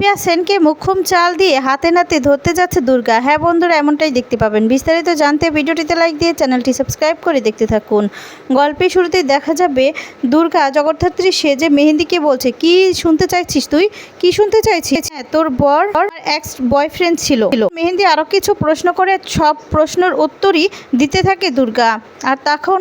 দিব্যা সেনকে মুখ্যম চাল দিয়ে হাতে নাতে ধরতে যাচ্ছে দুর্গা। হ্যাঁ বন্ধুরা, এমনটাই দেখতে পাবেন। বিস্তারিত জানতে ভিডিওটিতে লাইক দিয়ে চ্যানেলটি সাবস্ক্রাইব করে দেখতে থাকুন। গল্পের শুরুতেই দেখা যাবে, দুর্গা জগদ্ধাত্রী সেজে মেহেন্দিকে বলছে, কি শুনতে চাইছিস তুই? কি শুনতে চাইছিস? হ্যাঁ তোর বর এক্স বয়ফ্রেন্ড ছিল। মেহেন্দি আরও কিছু প্রশ্ন করে, সব প্রশ্নের উত্তরই দিতে থাকে দুর্গা। আর তখন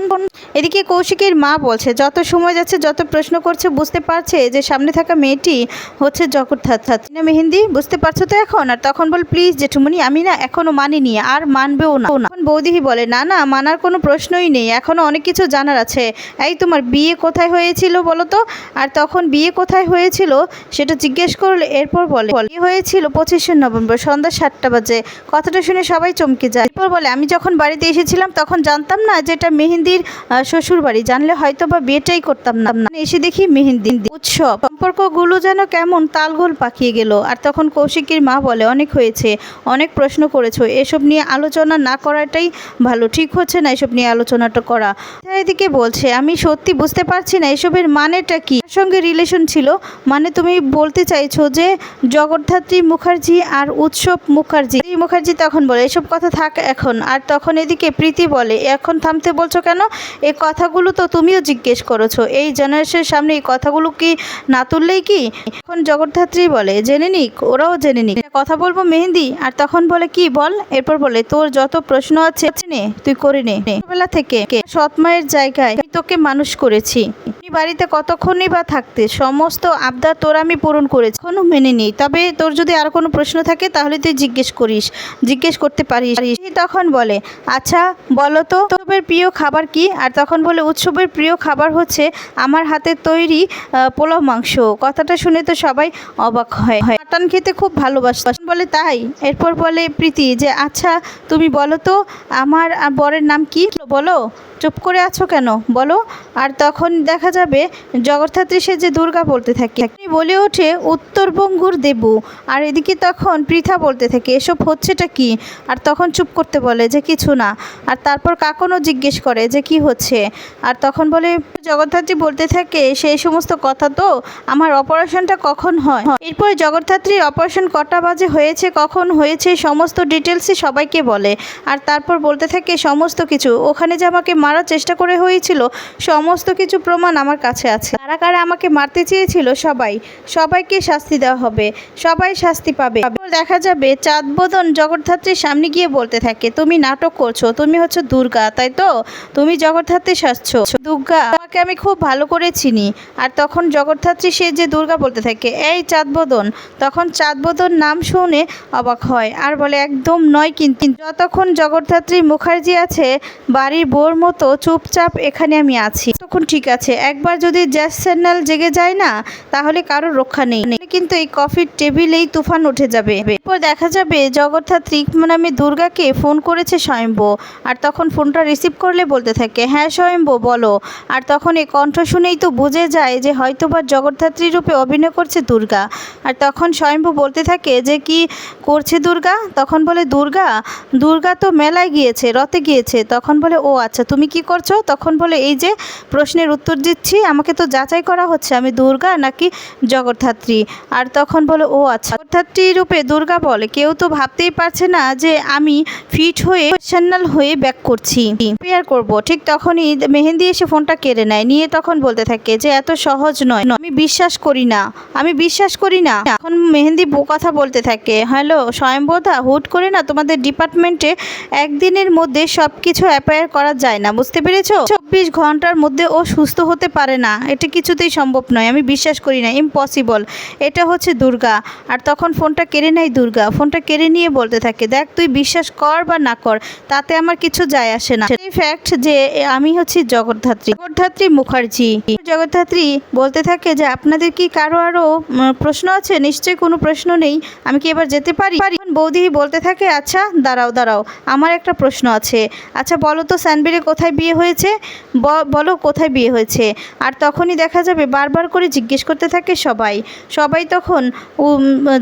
এদিকে কৌশিকের মা বলছে, যত সময় যাচ্ছে, যত প্রশ্ন করছে, বুঝতে পারছে যে সামনে থাকা মেয়েটি হচ্ছে জগদ্ধাত্রী না মেহেন্দি। বুঝতে পারছ তো এখন? আর তখন বল, প্লিজ জেঠুমনি আমি না এখনও মানিনি, আর মানবেও না। তখন বৌদিহি বলে, না না, মানার কোনো প্রশ্নই নেই, এখনও অনেক কিছু জানার আছে। এই তোমার বিয়ে কোথায় হয়েছিল বলো তো? আর তখন, বিয়ে কোথায় হয়েছিল? সেটা জিজ্ঞেস করলে, এরপর বলে, বিয়ে হয়েছিল পঁচিশে নভেম্বর, সন্ধ্যা সাতটা বাজে। কথাটা শুনে সবাই চমকে যায়। এরপর বলে, আমি যখন বাড়িতে এসেছিলাম, তখন জানতাম না যে এটা মেহেন্দির শ্বশুর বাড়ি জানলে হয়তো বা বিয়েটাই করতাম না। এসে দেখি মেহেন্দি। উৎসব। সম্পর্কগুলো যেন কেমন তালগোল পাকিয়ে গেল। আর তখন কৌশিকীর মা বলে, অনেক হয়েছে। অনেক প্রশ্ন করেছ। এসব নিয়ে আলোচনা না করাটাই ভালো। ঠিক হচ্ছে না এসব নিয়ে আলোচনাটা করা। এদিকে বলছে, আমি সত্যি বুঝতে পারছি না এসবের মানেটা কি? সঙ্গে রিলেশন ছিল। মানে তুমি বলতে চাইছো যে, জগদ্ধাত্রী মুখার্জি আর উৎসব মুখার্জি। এই মুখার্জি তখন বলে, এসব কথা থাক এখন। আর তখন এদিকে প্রীতি বলে, এখন থামতে বলছো কেন? এই কথাগুলো তো তুমিও জিজ্ঞেস করেছ। এই জেনারেশনের সামনে এই কথাগুলো কি না তুললেই কি? এখন জগদ্ধাত্রী বলে, জেনে নিক, ওরাও জেনে নিক। কথা বলব মেহেন্দি? আর তখন বলে, কি বল? এরপর বলে, তোর যত প্রশ্ন আছে নে তুই করে নে। ছোটবেলা থেকে সৎ মায়ের জায়গায় তোকে মানুষ করেছি। বাড়িতে কতক্ষণই বা থাকতে? সমস্ত আবদার তোর আমি পূরণ করেছি। কোনো মেনে নেই। তবে তোর যদি আর কোনো প্রশ্ন থাকে, তাহলে তুই জিজ্ঞেস করিস। জিজ্ঞেস করতে পারিস। তখন বলে আচ্ছা বলো তো, উৎসবের প্রিয় খাবার কি? আর তখন বলে, উৎসবের প্রিয় খাবার হচ্ছে আমার হাতের তৈরি পোলাও মাংস। কথাটা শুনে তো সবাই অবাক হয়। মাটন খেতে খুব ভালোবাসে বলে, তাই? এরপর বলে, প্রীতি, যে আচ্ছা তুমি বলো তো, আমার বরের নাম কি? বলো, চুপ করে আছো কেন? বলো। আর তখন দেখা যাবে, জগদ্ধাত্রী সে যে, দুর্গা বলতে থাকে। বলে ওঠে উত্তরবঙ্গুর দেবু। আর এদিকে তখন পৃথা বলতে থাকে, এসব হচ্ছেটা কি? আর তখন চুপ করতে বলে যে, কিছু না। আর তারপর কাকনও জিজ্ঞেস করে যে, কি হচ্ছে? আর তখন বলে, জগদ্ধাত্রী বলতে থাকে, সেই সমস্ত কথা তো আমার অপারেশনটা কখন হয়? এরপর জগদ্ধাত্রীর অপারেশন কটা বাজে হয়েছে, কখন হয়েছে, সমস্ত ডিটেলসই সবাইকে বলে। আর তারপর বলতে থাকে, সমস্ত কিছু। ওখানে যে আমাকে মারার চেষ্টা করে হয়েছিল, সমস্ত কিছু প্রমাণ আমার কাছে আছে। কারা কারা আমাকে মারতে চেয়েছিল, সবাই। সবাইকে শাস্তি দেওয়া হবে। সবাই শাস্তি পাবে। দেখা যাবে, চাঁদবোদন জগদ্ধাত্রীর সামনে গিয়ে বলতে থাকে তুমি নাটক করছ, তুমি হচ্ছে দুর্গা, তাই তো? তুমি জগদ্ধাত্রী সাজছ। দুর্গা, তোমাকে আমি খুব ভালো করে চিনি। আর তখন জগদ্ধাত্রী সে যে দুর্গা বলতে থাকে, এই চাঁদবোদন। তখন চাঁদবোদন নাম শুনে অবাক হয় আর বলে, একদম নয় কিন্তু। যতক্ষণ জগদ্ধাত্রী মুখার্জি আছে, বাড়ির বোর মতো চুপচাপ এখানে আমি আছি। তখন ঠিক আছে। একবার যদি জ্যাস চ্যানেল জেগে যায় না, তাহলে কারোর রক্ষা নেই। কিন্তু এই কফির টেবিলেই তুফান উঠে যাবে। এরপর দেখা যাবে, জগদ্ধাত্রী নামে দুর্গাকে ফোন করেছে স্বয়ম্ভ। আর তখন ফোনটা রিসিভ করলে বলতে থাকে হ্যাঁ স্বয়ম্ভ, বলো। আর তখন এই কণ্ঠ শুনেই তো বুঝে যায় যে হয়তোবা জগদ্ধাত্রী রূপে অভিনয় করছে দুর্গা। আর তখন স্বয়ম্ভ বলতে থাকে যে, কি করছে দুর্গা? তখন বলে, দুর্গা দুর্গা তো মেলায় গিয়েছে, রথে গিয়েছে। তখন বলে, ও আচ্ছা তুমি কি করছ? তখন বলে, এই যে প্রশ্নের উত্তর দিচ্ছি, আমাকে তো যাচাই করা হচ্ছে, আমি দুর্গা নাকি জগদ্ধাত্রী? আর তখন বলে, ও আচ্ছা। জগদ্ধাত্রী রূপে দুর্গা বলে, কেউ তো ভাবতেই পারছে না যে আমি ফিট হয়ে প্রফেশনাল হয়ে ব্যাক করছি। প্রেয়ার করব। ঠিক তখনই মেহেন্দি এসে ফোনটা কেড়ে নেয়। নিয়ে তখন বলতে থাকে যে, এত সহজ নয়। আমি বিশ্বাস করি না। আমি বিশ্বাস করি না। এখন মেহেন্দি কথা বলতে থাকে, হ্যালো স্বয়ম্বদা হুট করে না তোমাদের ডিপার্টমেন্টে একদিনের মধ্যে সব কিছু অ্যাপায়ার করা যায় না। বুঝতে পেরেছ? চব্বিশ ঘণ্টার মধ্যে ও সুস্থ হতে পারে না। এটা কিছুতেই সম্ভব নয়। আমি বিশ্বাস করি না। ইম্পসিবল এটা হচ্ছে দুর্গা। আর তখন ফোনটা কেড়ে নেয় দুর্গা। ফোনটা কেড়ে নিয়ে বলতে থাকে, দেখ, তুই বিশ্বাস কর বা না কর, তাতে আমার কিছু যায় আসে না। সেই ফ্যাক্ট যে আমি হচ্ছি জগদ্ধাত্রী। জগদ্ধাত্রী মুখার্জি। জগদ্ধাত্রী বলতে থাকে যে, আপনাদের কি কারও আরও প্রশ্ন আছে? নিশ্চয়ই কোনো প্রশ্ন নেই। আমি কি এবার যেতে পারি। বৌদি বলতে থাকে আচ্ছা দাঁড়াও দাঁড়াও, আমার একটা প্রশ্ন আছে। আচ্ছা বলো তো, স্যানবেরি কোথায় বিয়ে হয়েছে? বলো কোথায় বিয়ে হয়েছে? আর তখনই দেখা যাবে, বারবার করে জিজ্ঞেস করতে থাকে সবাই। সবাই তখন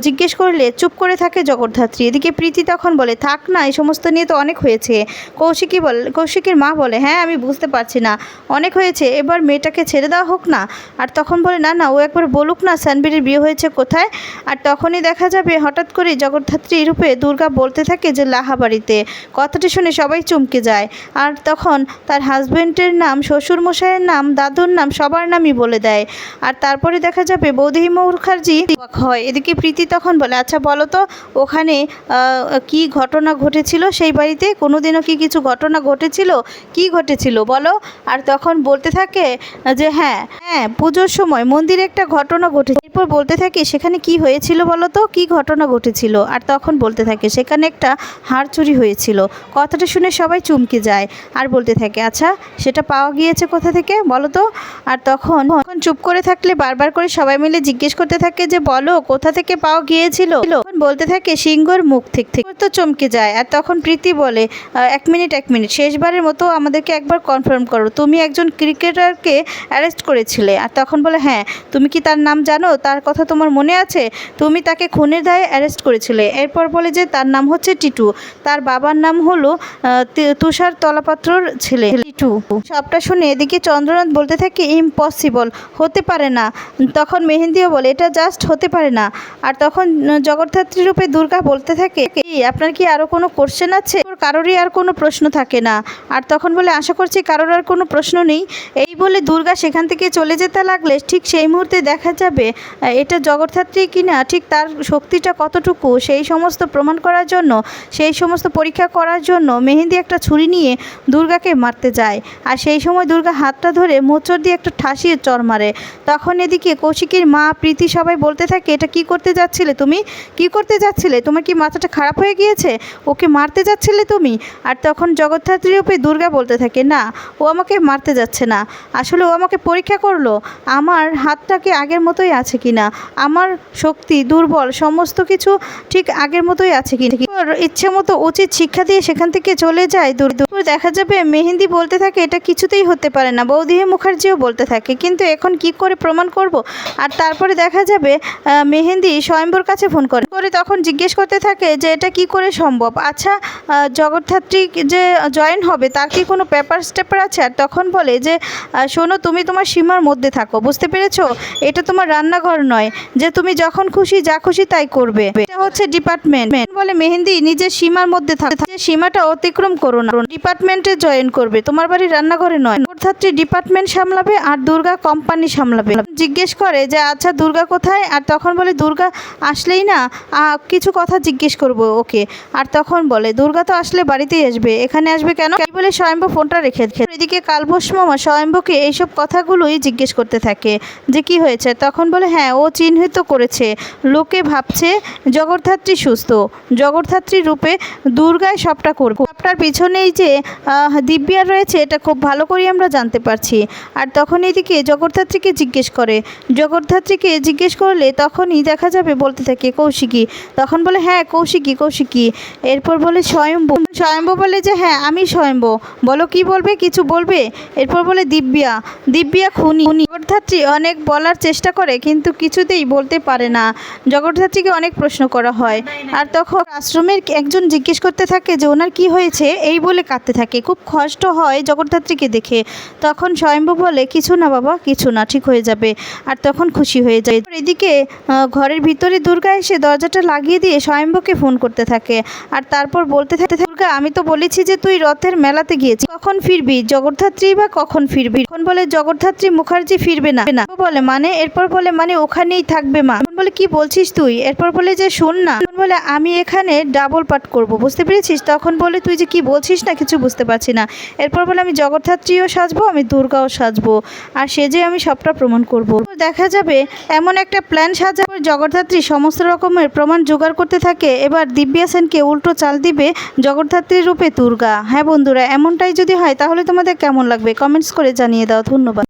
জিজ্ঞেস করলে, চুপ করে থাকে জগদ্ধাত্রী। এদিকে প্রীতি তখন বলে, থাক না, এই সমস্ত নিয়ে তো অনেক হয়েছে। কৌশিকী বল, কৌশিকের মা বলে হ্যাঁ আমি বুঝতে পারছি না। অনেক হয়েছে, এবার মেয়েটাকে ছেড়ে দেওয়া হোক না। আর তখন বলে, না না, ও একবার বলুক না, স্যানবেরির বিয়ে হয়েছে কোথায়? আর তখনই দেখা যাবে, হঠাৎ করে জগদ্ধাত্রী রূপে দুর্গা বলতে থাকে যে লাহাবাড়িতে। কথাটি শুনে সবাই চমকে যায়। আর তখন তার হাজবেন্ডের নাম শ্বশুর মশাইয়ের নাম, দাদুর নাম সবার নামই বলে দেয়। আর তারপরে দেখা যাবে বৌদি মুখার্জি হয়। এদিকে প্রীতি তখন বলে আচ্ছা বলো তো, ওখানে কি ঘটনা ঘটেছিল সেই বাড়িতে? কোনোদিনও কি কিছু ঘটনা ঘটেছিল? কি ঘটেছিল, বলো? আর তখন বলতে থাকে যে হ্যাঁ হ্যাঁ পুজোর সময় মন্দিরে একটা ঘটনা ঘটেছে। এরপর বলতে থাকে, সেখানে কি হয়েছিল বলো তো? কি ঘটনা ঘটেছিল? আর তখন বলতে থাকে, সেখানে একটা হাড় চুরি হয়েছিল। কথাটা শুনে সবাই চমকে যায় আর বলতে থাকে আচ্ছা সেটা পাওয়া গিয়েছে কোথা থেকে? বলো তো। আর তখন তখন চুপ করে থাকলে বারবার করে সবাই মিলে জিজ্ঞেস করতে থাকে যে, বলো, কোথা থেকে পাওয়া গিয়েছিল? তখন বলতে থাকে, সিংহর মুখ থেকে তো চমকে যায় আর তখন প্রীতি বলে এক মিনিট এক মিনিট, শেষবারের মতো আমাদেরকে একবার কনফার্ম করো। তুমি একজন ক্রিকেটারকে অ্যারেস্ট করেছিলে। আর তখন বলে হ্যাঁ তুমি কি তার নাম জানো? তার কথা তোমার মনে আছে? তুমি তাকে খুনের দায়ে অ্যারেস্ট করেছিলে। এরপর বলে যে তার নাম হচ্ছে টিটু। তার বাবার নাম হলো তুষার তলাপাত্রর ছেলে। টিটু। সবটা শুনে এদিকে চন্দ্রনাথ বলতে থাকে, ইম্পসিবল, হতে পারে না। তখন মেহেন্দিও বলে, এটা জাস্ট হতে পারে না। আর তখন জগদ্ধাত্রী রূপে দুর্গা বলতে থাকে আপনার কি আরও কোনো কোশ্চেন আছে? কারোরই আর কোনো প্রশ্ন থাকে না। আর তখন বলে, আশা করছি কারোর আর কোনো প্রশ্ন নেই। এই বলে দুর্গা সেখান থেকে চলে যেতে লাগলে ঠিক সেই মুহূর্তে দেখা যাবে এটা জগদ্ধাত্রী কিনা, ঠিক তার শক্তিটা কতটুকু, সেই সমস্ত প্রমাণ করার জন্য, সেই সমস্ত পরীক্ষা করার জন্য মেহেন্দি একটা ছুরি নিয়ে দুর্গাকে মারতে যায়। আর সেই সময় দুর্গা হাতটা ধরে মোচড় দিয়ে একটা ঠাসিয়ে চর মারে। তখন এদিকে কৌশিকের মা, প্রীতি সবাই বলতে থাকে, এটা কি করতে যাচ্ছিলে তুমি? কি করতে যাচ্ছিলে? তোমার কি মাথাটা খারাপ হয়ে গিয়েছে? ওকে মারতে যাচ্ছিলে তুমি? আর তখন জগদ্ধাত্রী রূপে দুর্গা বলতে থাকে, না, ও আমাকে মারতে যাচ্ছে না। আসলে ও আমাকে পরীক্ষা করল। আমার হাতটাকে আগের মতোই আছে কিনা? আমার শক্তি, দুর্বল, সমস্ত কিছু ঠিক আগের মতোই আছে কি ওর ইচ্ছে মতো উচিত শিক্ষা দিয়ে সেখান থেকে চলে যায় দূর দূর। দেখা যাবে মেহেন্দি বলতে থাকে এটা কিছুতেই হতে পারে না। বৌদিহে মুখার্জিও বলতে থাকে কিন্তু এখন কি করে প্রমাণ করব? আর তারপরে দেখা যাবে মেহেন্দি স্বয়ম্বর কাছে ফোন করে। করে তখন জিজ্ঞেস করতে থাকে যে এটা কি করে সম্ভব? আচ্ছা আহ, জগদ্ধাত্রী যে জয়েন হবে তার কি কোনো পেপার স্টেপার আছে? আর তখন বলে যে শোনো তুমি তোমার সীমার মধ্যে থাকো বুঝতে পেরেছ? এটা তোমার রান্নাঘর নয় যে তুমি যখন খুশি যা খুশি তাই করবে। এটা হচ্ছে ডিপার্টমেন্ট বলে মেহেন্দি নিজের সীমার মধ্যে থাকে। সীমাটা অতিক্রম করো না। ডিপার্টমেন্টে জয়েন করবে। তোমার বাড়ি রান্নাঘরে নয়। অর্থাৎ ডিপার্টমেন্ট সামলাবে আর দুর্গা কোম্পানি সামলাবে। জিজ্ঞেস করে যে আচ্ছা দুর্গা কোথায়? আর তখন বলে, দুর্গা আসলেই না কিছু কথা জিজ্ঞেস করব ওকে। আর তখন বলে, দুর্গা তো আসলে বাড়িতেই আসবে, এখানে আসবে কেন? বলে স্বয়ম্ভু ফোনটা রেখে এদিকে কালবোস মামা স্বয়ম্ভুকে এইসব কথাগুলোই জিজ্ঞেস করতে থাকে, যে, কি হয়েছে? তখন বলে হ্যাঁ ও চিহ্নিত করেছে, লোকে ভাবছে জগদ্ধাত্রী সুস্থ, জগদ্ধাত্রী রূপে দুর্গায় সবটা করবে। সবটার পিছনেই যে দিব্যা রয়েছে, এটা খুব ভালো করে আমরা জানতে পারছি। আর তখন এদিকে জগদ্ধাত্রীকে জিজ্ঞেস করে জগদ্ধাত্রীকে জিজ্ঞেস করলে তখনই দেখা যাবে বলতে থাকে, কৌশিকী। তখন বলে হ্যাঁ কৌশিকী কৌশিকী। এরপর বলে, স্বয়ম্ভু। স্বয়ম্ভু বলে যে হ্যাঁ আমি স্বয়ম্ভু। বলো, কি বলবে? কিছু বলবে? এরপর বলে, দিব্যা। দিব্যা খুনি। খুনি জগদ্ধাত্রী অনেক বলার চেষ্টা করে, কিন্তু কিছুতেই বলতে পারে না। জগদ্ধাত্রীকে অনেক প্রশ্ন করা হয়। আর তখন আশ্রমের একজন জিজ্ঞেস করতে থাকে যে, ওনার কি হয়েছে? এই বলে কাঁদতে থাকে। খুব কষ্ট হয় জগদ্ধাত্রীকে দেখে। তখন স্বয়ম্ভু বলে, কিছু না বাবা, কিছু না, ঠিক হয়ে যাবে। আর তখন খুশি হয়ে যায়। এদিকে ঘরের ভিতরে দুর্গা এসে দরজাটা লাগিয়ে দিয়ে স্বয়ম্ভুকে ফোন করতে থাকে। আর তারপর বলতে থাকে, দুর্গা, আমি তো বলেছি যে তুই রথের মেলাতে গিয়েছিস কখন ফিরবি? জগদ্ধাত্রী বা কখন ফিরবি? তখন বলে, জগদ্ধাত্রী মুখার্জি ফিরবে না। না বলে মানে? এরপর বলে মানে ওখানেই থাকবে মা। বলে, কি বলছিস তুই? এরপর বলে যে, শোন না। বলে, আমি এখানে ডাবল পাঠ করব। বুঝতে পেরেছিস? তখন বলে, তুই যে কি বলছিস না, কিছু বুঝতে পারছি না। এরপর বলে, আমি জগদ্ধাত্রীও সাজবো, আমি দুর্গাও সাজবো। আর সেজে আমি সবটা প্রমাণ করব। তো দেখা যাবে, এমন একটা প্ল্যান সাজা জগদ্ধাত্রী সমস্ত রকমের প্রমাণ জোগাড় করতে থাকে। এবার দিব্যা সেনকে উল্টো চাল দিবে জগদ্ধাত্রী রূপে দুর্গা। হ্যাঁ বন্ধুরা, এমনটাই যদি হয় তাহলে তোমাদের কেমন লাগবে? কমেন্টস করে জানিয়ে দাও। ধন্যবাদ।